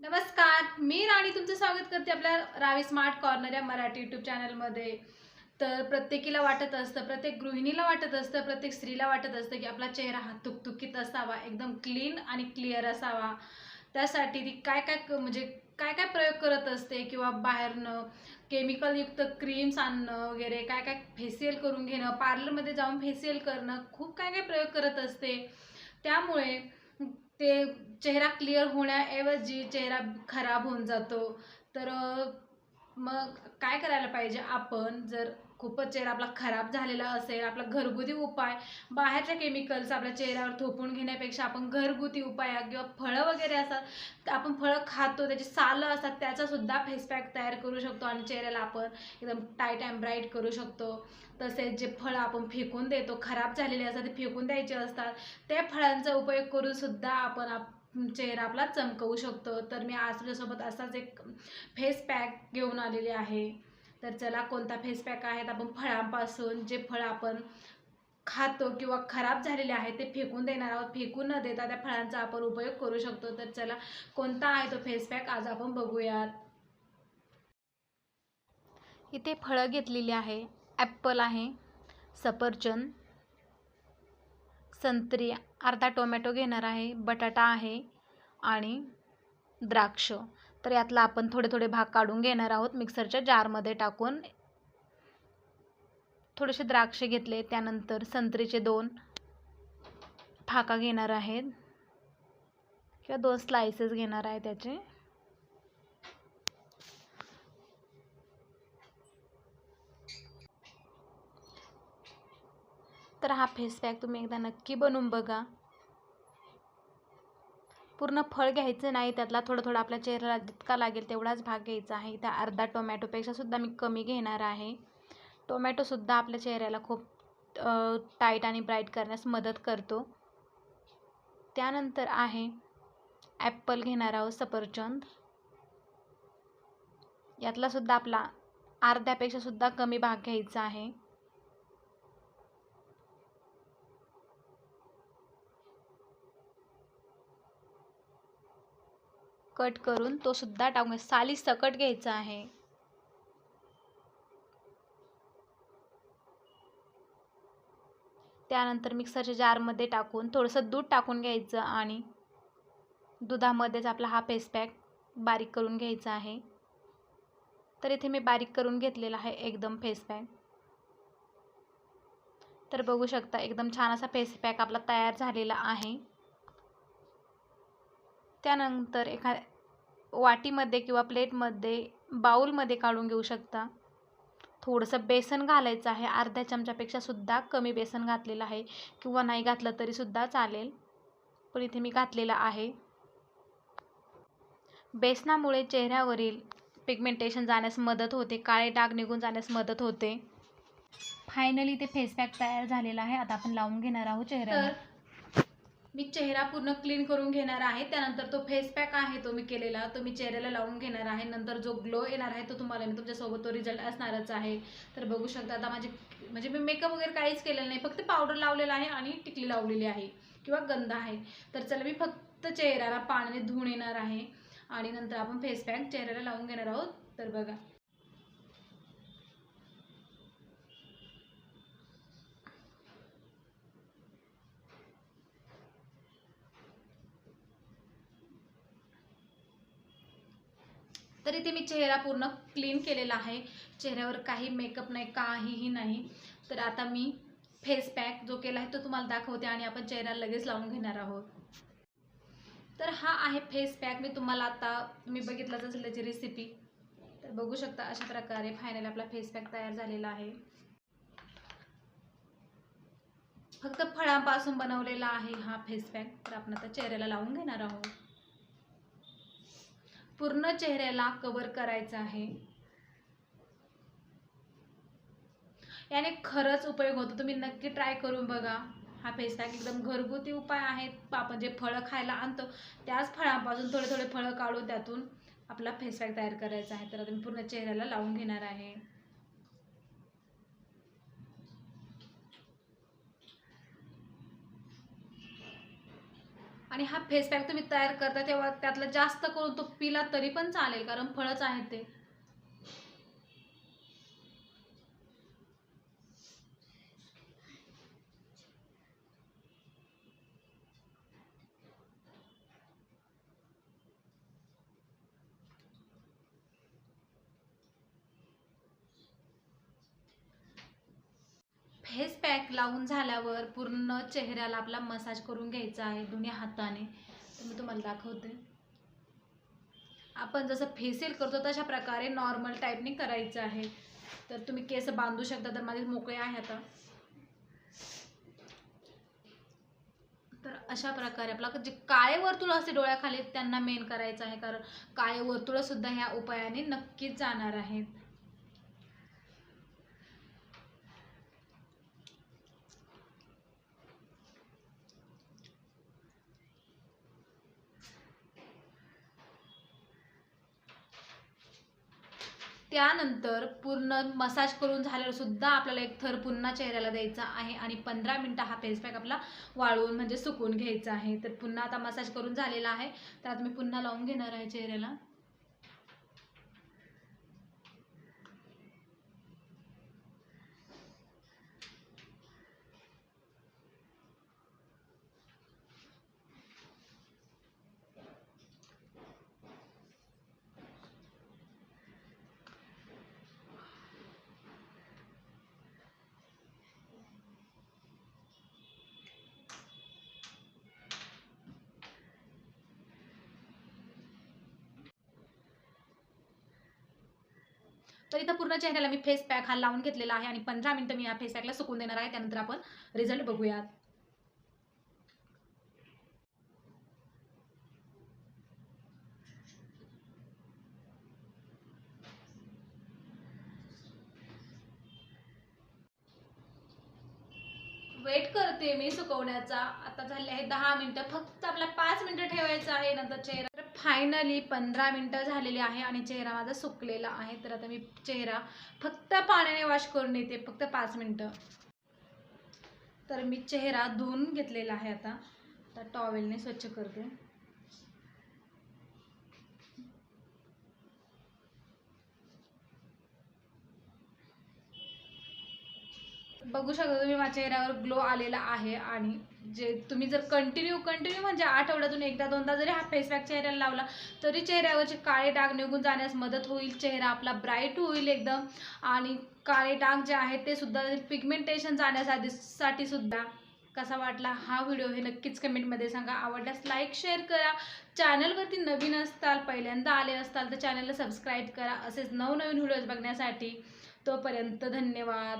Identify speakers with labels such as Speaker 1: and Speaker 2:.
Speaker 1: नमस्कार मी राणी तुमचं स्वागत करते आपल्या रावी स्मार्ट कॉर्नर या मराठी यूट्यूब चॅनलमध्ये तर प्रत्येकीला वाटत असतं प्रत्येक गृहिणीला वाटत असतं प्रत्येक स्त्रीला वाटत असतं की आपला चेहरा हा तुकतुकीत असावा एकदम क्लीन आणि क्लिअर असावा. त्यासाठी ती काय काय क- म्हणजे काय काय प्रयोग करत असते किंवा बाहेरनं केमिकलयुक्त क्रीम्स आणणं वगैरे काय काय फेसियल करून घेणं पार्लरमध्ये जाऊन फेसियल करणं खूप काय काय प्रयोग करत असते. त्यामुळे ते चेहरा क्लिअर होण्याऐवजी चेहरा खराब होऊन जातो. तर मग काय करायला पाहिजे आपण जर खूपच चेहरा आपला खराब झालेला असेल आपला घरगुती उपाय बाहेरच्या केमिकल्स आपल्या चेहऱ्यावर थोपून घेण्यापेक्षा आपण घरगुती उपाय किंवा फळं वगैरे असतात आपण फळं खातो त्याची सालं असतात त्याचासुद्धा फेसपॅक फेस पॅक तयार करू शकतो आणि चेहऱ्याला आपण एकदम टाईट अँड ब्राईट करू शकतो. तसेच जे फळं आपण फेकून देतो खराब झालेले असतात ते फेकून द्यायचे असतात त्या फळांचा उपयोग करूनसुद्धा आपण आप चेहरा आपला चमकवू शकतो. तर मी आज तुझ्यासोबत असाच एक फेस पॅक घेऊन आलेली आहे. तर चला कोणता फेस पॅक आहे आपण फळांपासून जे फळं आपण खातो किंवा खराब झालेले आहे ते फेकून देणार आहोत. फेकून न देता त्या फळांचा आपण उपयोग करू शकतो. तर चला कोणता आहे तो फेस पॅक आज आपण बघूयात. इथे फळं घेतलेली आहे. ॲप्पल आहे. सफरचंद. संत्री. अर्धा टोमॅटो घेणार आहे. बटाटा आहे. आणि द्राक्ष. तर यातला आपण थोडे थोडे भाग काढून घेणार आहोत. मिक्सरच्या जारमध्ये टाकून थोडेसे द्राक्षे घेतले. त्यानंतर संत्रीचे दोन फाका घेणार आहेत. किंवा दोन स्लायसेस घेणार आहे त्याचे. तर हा फेस पॅक तुम्ही एकदा नक्की बनवून बघा. पूर्ण फळ घ्यायचं नाही त्यातला थोडं थोडं आपल्या चेहऱ्याला जितका लागेल तेवढाच भाग घ्यायचा आहे. त्या अर्धा टोमॅटोपेक्षासुद्धा मी कमी घेणार आहे. टोमॅटोसुद्धा आपल्या चेहऱ्याला खूप टाईट आणि ब्राईट करण्यास मदत करतो. त्यानंतर आहे ॲप्पल घेणार आहोत सफरचंद. यातलासुद्धा आपला अर्ध्यापेक्षासुद्धा कमी भाग घ्यायचा आहे. कट करून तो सुद्धा टाकून म्हणजे साली सकट घ्यायचा आहे. त्यानंतर मिक्सरच्या जारमध्ये टाकून थोडंसं दूध टाकून घ्यायचं आणि दुधामध्येच आपला हा फेस पॅक बारीक करून घ्यायचा आहे. तर इथे मी बारीक करून घेतलेला आहे एकदम फेस पॅक तर बघू शकता एकदम छान असा फेस पॅक आपला तयार झालेला आहे. त्यानंतर एखा वाटीमध्ये किंवा प्लेटमध्ये बाऊलमध्ये काढून घेऊ शकता. थोडंसं बेसन घालायचं आहे. अर्ध्या चमच्यापेक्षा सुद्धा कमी बेसन घातलेलं आहे. किंवा नाही घातलं तरीसुद्धा चालेल. पण इथे मी घातलेलं आहे. बेसनामुळे चेहऱ्यावरील पिगमेंटेशन जाण्यास मदत होते. काळे डाग निघून जाण्यास मदत होते. फायनली ते फेस पॅक तयार झालेला आहे. आता आपण लावून घेणार आहोत चेहऱ्यावर मी चेहरा पूर्ण क्लीन करून घेणार आहे. त्यानंतर तो फेस पॅक आहे तो मी केलेला. तो मी चेहऱ्याला लावून घेणार आहे. नंतर जो ग्लो येणार आहे तो तुम्हाला मी तुमच्यासोबत तो रिझल्ट असणारच आहे. तर बघू शकता आता माझे म्हणजे मी मेकअप वगैरे काहीच केलेलं नाही. फक्त पावडर लावलेला आहे आणि टिकली लावलेली आहे. किंवा गंध आहे. तर चला मी फक्त चेहऱ्याला पाण्याने धुवून येणार आहे. आणि नंतर आपण फेस पॅक चेहऱ्याला लावून घेणार आहोत. तर बघा. तर इथे मी चेहरा पूर्ण क्लीन केलेला आहे. चेहऱ्यावर काही मेकअप नाही काहीही नाही. तर आता मी फेस पॅक जो केला आहे तो तुम्हाला दाखवते आणि आपण चेहऱ्याला लगेच लावून घेणार आहोत. तर हा आहे फेस पॅक. मी तुम्हाला आता तुम्ही बघितलंच असेल त्याची रेसिपी तर बघू शकता अशा प्रकारे फायनल आपला फेस पॅक तयार झालेला आहे. फक्त फळांपासून बनवलेला आहे हा फेस पॅक. तर आपण आता चेहऱ्याला लावून घेणार आहोत. पूर्ण चेहऱ्याला कवर करायचं आहे. याने खरंच उपयोग होतो. तुम्ही नक्की ट्राय करून बघा. हा फेस पॅक एकदम घरगुती उपाय आहेत. आपण जे फळं खायला आणतो त्याच फळांपासून थोडे थोडे फळं काढून त्यातून आपला फेस पॅक तयार करायचा आहे. तर आता मी पूर्ण चेहऱ्याला लावून घेणार आहे. आणि हा फेस पॅक तुम्ही तयार करता तेव्हा त्यातला जास्त करून तो पिला तरी पण चालेल कारण फळच आहे ते. फेस पॅक लावून झाल्यावर पूर्ण चेहऱ्याला आपला मसाज करून घ्यायचा आहे दोन्ही हाताने. तर मी तुम्हाला दाखवते. आपण जसं फेशियल करतो तशा प्रकारे नॉर्मल टाईपने करायचं आहे. तर तुम्ही केस बांधू शकता तर माझे मोकळे आहे आता. तर अशा प्रकारे आपला जे काळे वर्तुळ असते डोळ्याखाली त्यांना मेन करायचं आहे. कारण काळे वर्तुळसुद्धा ह्या उपायाने नक्कीच जाणार आहेत. त्यानंतर पूर्ण मसाज करून झाल्यावर सुद्धा आपल्याला एक थर पुन्हा चेहऱ्याला द्यायचा आहे आणि पंधरा मिनटं हा फेस पॅक आपला वाळवून म्हणजे सुकून घ्यायचा आहे. तर पुन्हा आता मसाज करून झालेला आहे. तर आता मी पुन्हा लावून घेणार आहे चेहऱ्याला. तर इथं पूर्ण चेहऱ्याला मी फेस पॅक हा लावून घेतलेला आहे आणि पंधरा मिनटं मी या फेस पॅकला सुकून देणार आहे. त्यानंतर आपण रिझल्ट बघूयात. वेट करते मी सुकवण्याचा. आता झाले आहे दहा मिनटं. फक्त आपला पाच मिनटं ठेवायचं आहे. नंतर चेहरा फायनली पंधरा मिनटं झालेली आहे आणि चेहरा माझा सुकलेला आहे. तर आता मी चेहरा फक्त पाण्याने वॉश करून येते फक्त पाच मिनटं. तर मी चेहरा धुवून घेतलेला आहे आता. आता टॉवेलने स्वच्छ करते. बघू शकता तुम्ही माझ्या चेहऱ्यावर ग्लो आलेला आहे आणि जे तुम्ही जर कंटिन्यू कंटिन्यू म्हणजे आठवड्यातून एकदा दोनदा जरी हा फेस पॅक चेहऱ्याला लावला तरी चेहऱ्यावरचे काळे डाग निघून जाण्यास मदत होईल चेहरा आपला ब्राईट होईल एकदम. आणि काळे डाग जे आहेत ते सुद्धा पिगमेंटेशन जाण्यासाठी साठी सुद्धा. कसा वाटला हा व्हिडिओ हे नक्कीच कमेंटमध्ये सांगा. आवडल्यास लाईक शेअर करा. चॅनलवरती नवीन असताल पहिल्यांदा आले असताल तर चॅनलला सबस्क्राईब करा. असेच नवनवीन व्हिडिओज बघण्यासाठी तोपर्यंत धन्यवाद.